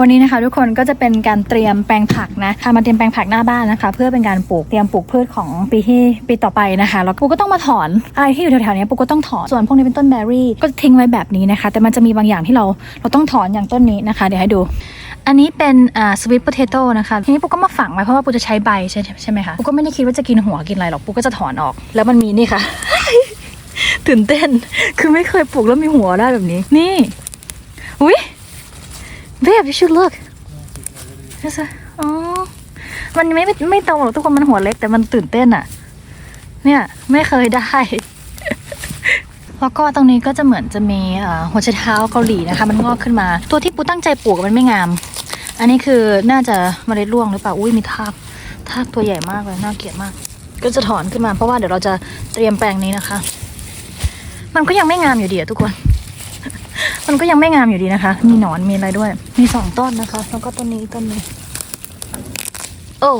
วันนี้นะคะทุกคนก็จะเป็นการเตรียมแปลงผักนะค่ะมาเตรียมแปลงผักหน้าบ้านนะคะ เพื่อเป็นการปลูกเตรียมปลูกพืชของปีที่ปีต่อไปนะคะแล้วปูก็ต้องมาถอนอะไรที่อยู่แถวๆนี้ปูก็ต้องถอนส่วนพวกนี้เป็นต้นแบรี่ก็ทิ้งไว้แบบนี้นะคะ แต่มันจะมีบางอย่างที่เราเราต้องถอนอย่างต้นนี้นะคะ เดี๋ยวให้ดู อันนี้เป็นอ่าสวิตโพเทโต้นะคะทีนี้ปูก็มาฝังไว้เพราะว่าปูจะใช้ใบใช่ใช่ไหมคะปูก็ไม่ได้คิดว่าจะกินหัวกินอะไรหรอกปูก็จะถอนออก แล้วมันมีนี่ค่ะ ตื่นเต้นคือไม่เคยปลูกแล้วมีหัวได้แบบนี้ นี่อุ้ย babe you should look นี่สิอ๋อมันไม่ไม่โตหรอกทุกคนมันหัวเล็กแต่มันตื่นเต้นอะเนี่ยไม่เคยได้ แล้วก็ตรงนี้ก็จะเหมือนจะมีหัวไชเท้าเกาหลีนะคะ มันงอกขึ้นมา ตัวที่ปูตั้งใจปลูกมันไม่งาม อันนี้คือน่าจะเมล็ดร่วงหรือเปล่าอุ้ยมีทากทากตัวใหญ่มากเลยน่าเกลียดมาก ก็จะถอนขึ้นมาเพราะว่าเดี๋ยวเราจะเตรียมแปลงนี้นะคะ มันก็ยังไม่งามอยู่ดีอะทุกคน มันก็ยังไม่งามอยู่ดีนะคะ มีหนอนมีอะไรด้วย มีสองต้นนะคะ แล้วก็ต้นนี้ต้นนี้ โอ้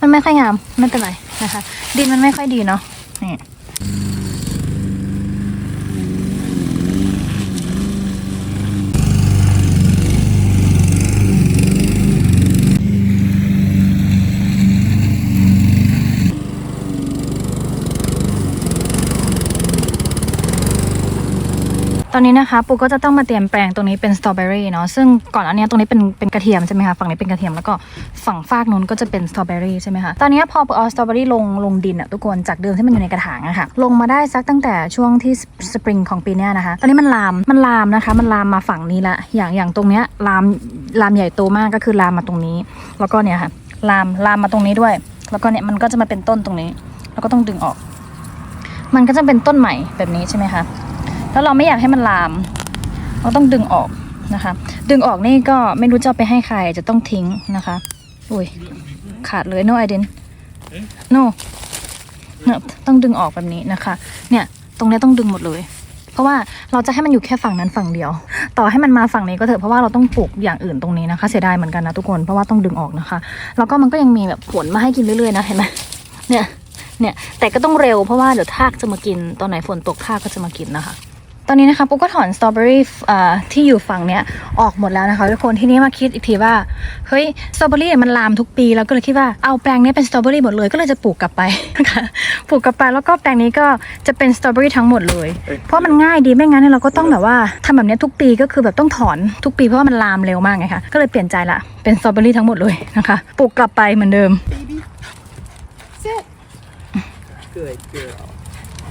มันไม่ค่อยงาม ไม่เป็นไรนะคะ ดินมันไม่ค่อยดีเนาะนี่ ต อนนี้นะคะปูก็จะต้องมาเตรียมแปลงตรงนี้เป็นสตรอเบอรี่เนาะซึ่งก่อนอันนี้ตรงนี้เป็นเป็นกระเทียมใช่ไหมคะฝั่งนี้เป็นกระเทียมแล้วก็ฝั่งฟากนู้นก็จะเป็นสตรอเบอรี่ใช่ไหมคะตอนนี้พอปูเอาสตรอเบอรี่ลงลงดินอะทุกคนจากเดิมที่มันอยู่ในกระถางอะค่ะลงมาได้สักตั้งแต่ช่วงที่สปริงของปีนี้นะคะตอนนี้มันลามมันลามนะคะมันลามมาฝั่งนี้ละอย่างอย่างตรงเนี้ยลามลามใหญ่โตมากก็คือลามมาตรงนี้ แล้วก็เนี่ยค่ะลามลามมาตรงนี้ด้วย แล้วก็เนี่ยมันก็จะมาเป็นต้นตรงนี้ แล้วก็ต้องดึงออก มันก็จะเป็นต้นใหม่แบบนี้ใช่ไหมคะ แล้วเราไม่อยากให้มันลาม เราต้องดึงออกนะคะ ดึงออกนี่ก็ไม่รู้จะไปให้ใครจะต้องทิ้งนะคะ อุ้ยขาดเลย no I didn't no เนี่ยต้องดึงออกแบบนี้นะคะ เนี่ย ตรงนี้ต้องดึงหมดเลย เพราะว่าเราจะให้มันอยู่แค่ฝั่งนั้นฝั่งเดียว ต่อให้มันมาฝั่งนี้ก็เถอะเพราะว่าเราต้องปลูกอย่างอื่นตรงนี้นะคะ เสียดายเหมือนกันนะทุกคนเพราะว่าต้องดึงออกนะคะ แล้วก็มันก็ยังมีแบบผลมาให้กินเรื่อยๆนะเห็นไหมเนี่ยเนี่ยแต่ก็ต้องเร็วเพราะว่าเดี๋ยวทากจะมากินตอนไหนฝนตกทากก็จะมากินนะคะ ตอนนี้นะคะปุ๊กก็ถอนสตรอเบอรี่ที่อยู่ฝั่งเนี้ยออกหมดแล้วนะคะทุกคนที่นี้มาคิดอีกทีว่าเฮ้ยสตรอเบอรี่มันลามทุกปีแล้วก็เลยคิดว่าเอาแปลงนี้เป็นสตรอเบอรี่หมดเลยก็เลยจะปลูกกลับไปนะคะปลูกกลับไปแล้วก็แปลงนี้ก็จะเป็นสตรอเบอรี่ทั้งหมดเลย เพราะมันง่ายดีไม่งั้นเราก็ต้องแบบว่าทำแบบนี้ทุกปีก็คือแบบต้องถอนทุกปีเพราะว่ามันลามเร็วมากไงคะก็เลยเปลี่ยนใจละเป็นสตรอเบอรี่ทั้งหมดเลยนะคะปลูกกลับไปเหมือนเดิม Good girl.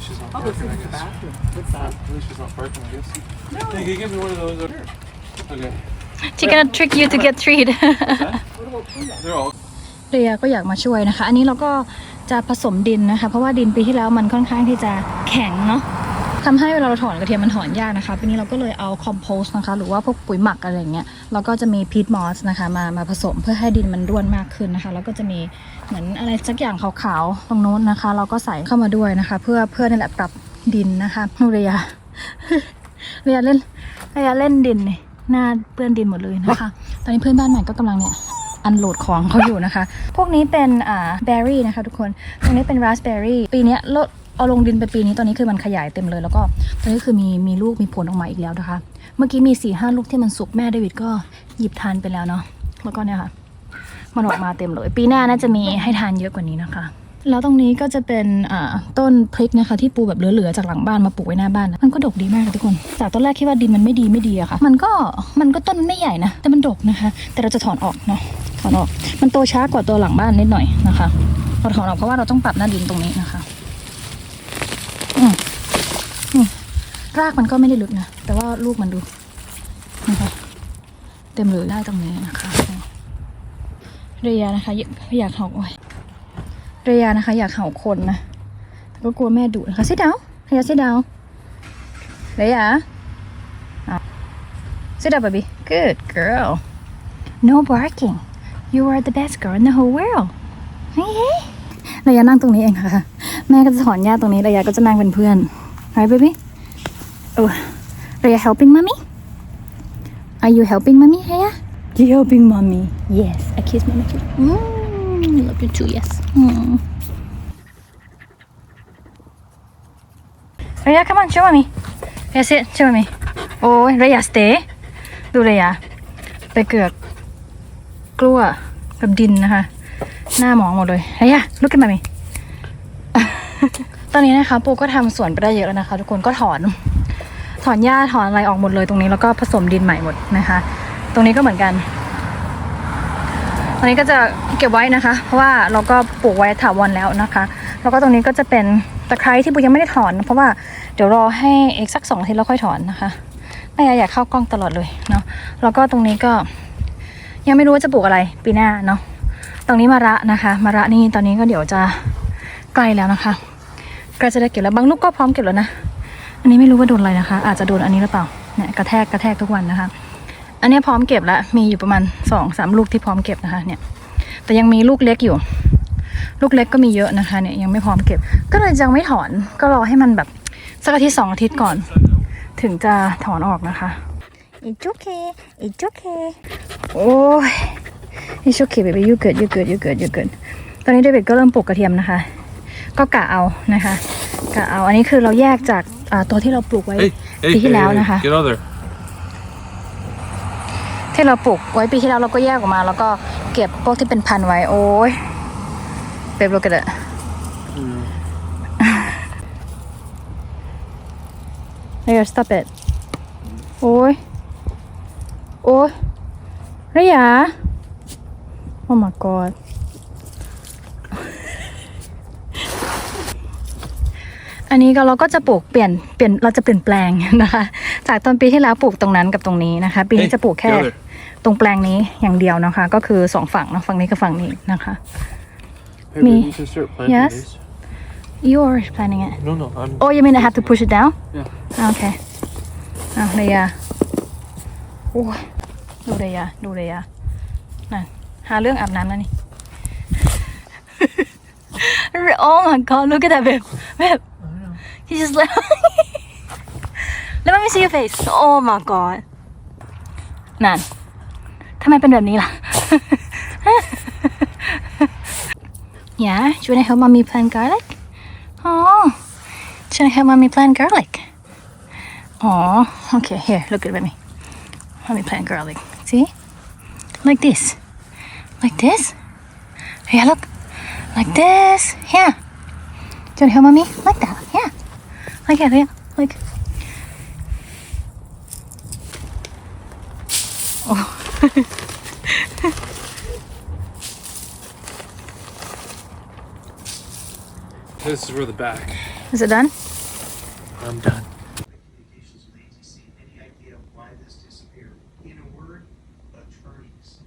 She's not Oh, barking, this I is the guess. bathroom. What's that? At least she's not barking, I guess. No. Hey, can you give me one of those over here? Okay. She gonna trick you to get treat What about peanut? They're all เรียก็อยากมาช่วยนะคะ อันนี้เราก็จะผสมดินนะคะ เพราะว่าดินปีที่แล้วมันค่อนข้างที่จะแข็งเนาะ ทำให้เวลาเราถอนกระเทียมมันถอนยากนะคะปีนี้เราก็เลยเอาคอมโพสต์นะคะ หรือว่าพวกปุ๋ยหมักอะไรอย่างเงี้ยแล้วก็จะมีพีทมอสนะคะมามาผสมเพื่อให้ดินมันร่วนมากขึ้นนะคะ แล้วก็จะมีเหมือนอะไรสักอย่างขาวๆตรงโน้นนะคะ เราก็ใส่เข้ามาด้วยนะคะ เพื่อเพื่อนั่นแหละปรับดินนะคะเรียเรียเล่นเรียเล่นดินนี่หน้าเปื้อนดินหมดเลยนะคะ ตอนนี้เพื่อนบ้านใหม่ก็กำลังเนี่ยอันโหลดของเขาอยู่นะคะ พวกนี้เป็นอ่าเบอร์รี่นะคะทุกคน ตรงนี้เป็นราสเบอร์รี่ ปีนี้ลด เอาลงดินไปปีนี้ตอนนี้คือมันขยายเต็มเลย แล้วก็ตอนนี้คือมีมีลูกมีผลออกมาอีกแล้วนะคะ เมื่อกี้มี4ี่ห้าลูกที่มันสุกแม่เดวิดก็หยิบทานไปแล้วเนาะแล้วก็เนี่ยค่ะ มันออกมาเต็มเลย ปีหน้าน่าจะมีให้ทานเยอะกว่านี้นะคะแล้วตรงนี้ก็จะเป็นต้นพริกนะคะ ที่ปูแบบเหลือๆจากหลังบ้านมาปลูกไว้หน้าบ้านนะมันก็ดกดีมากเลยทุกคนจากตอนแรกคิดว่าดินมันไม่ดีไม่ดีอะค่ะ มันก็มันก็ต้นมันไม่ใหญ่นะ แต่มันดกนะคะ แต่เราจะถอนออกเนาะถอนออก มันโตช้ากว่าตัวหลังบ้านนิดหน่อยนะคะเราถอนออกเพราะว่าเราต้องปรับหน้าดินตรงนี้นะคะ อืมนี่ รากมันก็ไม่ได้ลึกนะ แต่ว่าลูกมันดูนะคะเต็มเลยได้ตรงนี้นะคะเรียนะคะอยากอยากเห่าโอ้ยเรียนะคะ อยากเห่าคนนะแต่ก็กลัวแม่ดุนะคะ sit down เรีย sit down เรียอะ sit down baby good girl no barking you are the best girl in the whole world เฮ้ยระยะนั่งตรงนี้เองค่ะ แม่ก็จะถอนหญ้าตรงนี้ระยะก็จะนั่งเป็นเพื่อน right baby โอ้ระยะ helping mommy Are you helping mommy Rhea You helping mommy Yes I kiss mommy too mm, Love you too yes mm. Rhea come on show mommy Rhea sit show mommy โอ้ยระยะ stay ดูระยะไปเกือกกลัวกับดินนะคะ หน้าหมองหมดเลยเฮ้ยลุกขึ้นมาไหมตอนนี้นะคะปูก็ทำสวนไปได้เยอะแล้วนะคะ ทุกคนก็ถอน ถอนหญ้าถอนอะไรออกหมดเลยตรงนี้แล้วก็ผสมดินใหม่หมดนะคะ ตรงนี้ก็เหมือนกันตรงนี้ก็จะเก็บไว้นะคะ เพราะว่าเราก็ปลูกไว้ถาวรแล้วนะคะ แล้วก็ตรงนี้ก็จะเป็นตะไคร้ที่ปูยังไม่ได้ถอน เพราะว่าเดี๋ยวรอให้อีกสักสองอาทิตย์แล้วค่อยถอนนะคะนายอยากเข้ากล้องตลอดเลยเนาะแล้วก็ตรงนี้ก็ยังไม่รู้ว่าจะปลูกอะไรปีหน้าเนาะตรงนี้มะระนะคะมะระนี่ตอนนี้ก็เดี๋ยวจะใกล้แล้วนะคะใกล้จะได้เก็บแล้วบางลูกก็พร้อมเก็บแล้วนะ อันนี้ไม่รู้ว่าโดนอะไรนะคะ อาจจะโดนอันนี้หรือเปล่าเนี่ยกระแทกกระแทกทุกวันนะคะ อันนี้พร้อมเก็บแล้วมีอยู่ประมาณสองสามลูกที่พร้อมเก็บนะคะเนี่ยแต่ยังมีลูกเล็กอยู่ ลูกเล็กก็มีเยอะนะคะเนี่ยยังไม่พร้อมเก็บ ก็เลยยังไม่ถอนก็รอให้มันแบบสักอาทิตย์สองอาทิตย์ก่อน ถึงจะถอนออกนะคะ It's okay It's okay โอ้ย It's okay baby you good you good you good you good ตอนนี้เดวิดก็เริ่มปลูกกระเทียมนะคะ ก็กะเอานะคะ กะเอาอันนี้คือเราแยกจาก อ่าตัวที่เราปลูกไว้ Hey, hey, ปีที่ hey, แล้ว hey, นะคะ Get out there. ที่เราปลูกไว้ปีที่แล้วเราก็แยกออกมา แล้วก็เก็บพวกที่เป็นพันธุ์ไว้โอ้ยเบบโลกันเดะเดี๋ยว stop it โอ้ย โอ้ยระยะ oh my god อันนี้ก็เราก็จะปลูกเปลี่ยนเปลี่ยนเราจะเปลี่ยนแปลงนะคะ จากตอนปีที่แล้วปลูกตรงนั้นกับตรงนี้นะคะ ปีนี้ Hey, จะปลูกแค่ get out there. ตรงแปลงนี้อย่างเดียวนะคะ ก็คือสองฝั่งนะฝั่งนี้กับฝั่งนี้นะคะ Hey, Me. baby, you can start planting Yes? these. you're planning it No, no, I'm. oh you mean I have to push it down Yeah. โอเคอะเรียโอ้ยดูเรียดูเรียนั่นหาเรื่องอาบน้ำแล้วนี่ oh my god look at that babe babe he just let let me see your face oh my god นั่นทำไมเป็นแบบนี้ล่ะ yeah do you wanna help mommy plant garlic oh do you wanna help mommy plant garlic Oh, okay. Here, look at me. Let me plant garlic. See? Like this. Like this. Yeah, look. Like this. Yeah. Do you want to help mommy? Like that. Yeah. Like that. Yeah. Like. Oh. This is where the back. Is it done? I'm done. communications with any idea why this disappeared? In a word, attorneys.